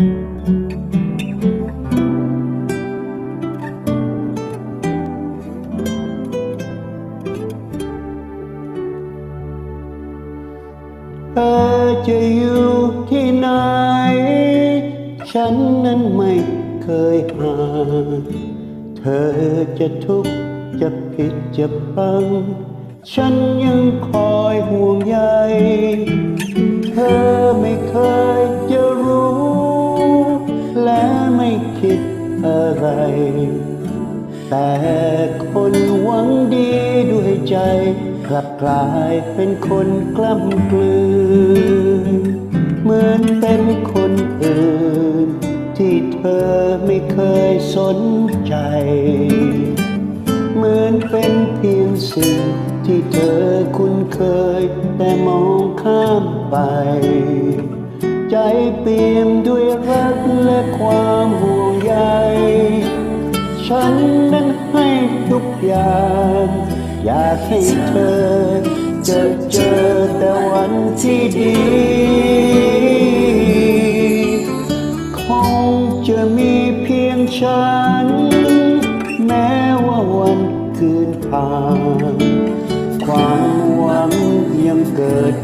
เธอจะอยู่ที่ไหน ฉันนั้นไม่เคยห่างเธอจะทุกข์จะผิดจะพัง ฉันยังคอยห่วงใย คิดอะไร แต่คนหวังดีด้วยใจ กลับกลายเป็นคนกล้ำกลืนเหมือนเป็นคนอื่น ที่เธอไม่เคยสนใจ เหมือนเป็นเพียงสิ่งที่เธอคุ้นเคยแต่มองข้ามไป ใจเปี่ยมด้วยรักและความห่วงใย ฉันนั้นให้ทุกอย่าง อยากให้เธอ เจอเจอแต่วันที่ดี คงจะมีเพียงฉัน แม้ว่าวันคืนผ่าน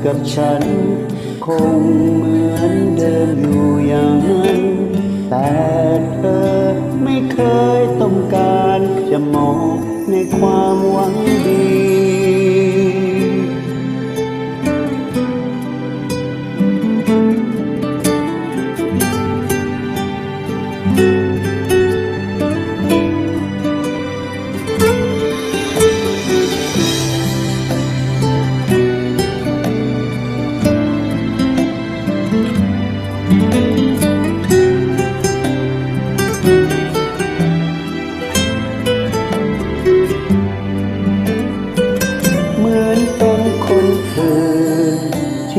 กับฉัน คงเหมือนเดิมอยู่อย่างนั้น แต่เธอไม่เคยต้องการจะมองในความหวังดี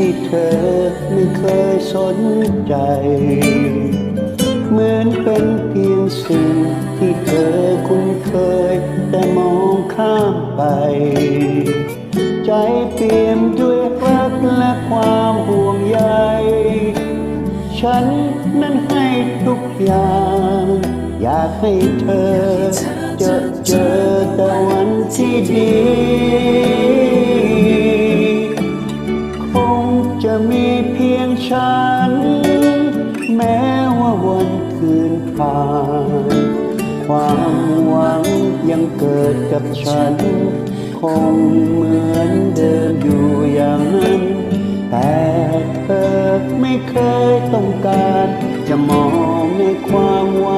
ที่เธอไม่เคยสนใจ เหมือนเป็นเพียงสิ่งที่เธอคุ้นเคย แต่มองข้ามไป ใจเปี่ยมด้วยรักและความห่วงใย ฉันนั้นให้ทุกอย่าง อยากให้เธอ เจอเจอแต่วันที่ดี ฉัน แม้ว่าวันคืนผ่าน ความหวังยังเกิดกับฉัน คงเหมือนเดิมอยู่อย่างนั้น แต่เธอไม่เคยต้องการ จะมองในความหวัง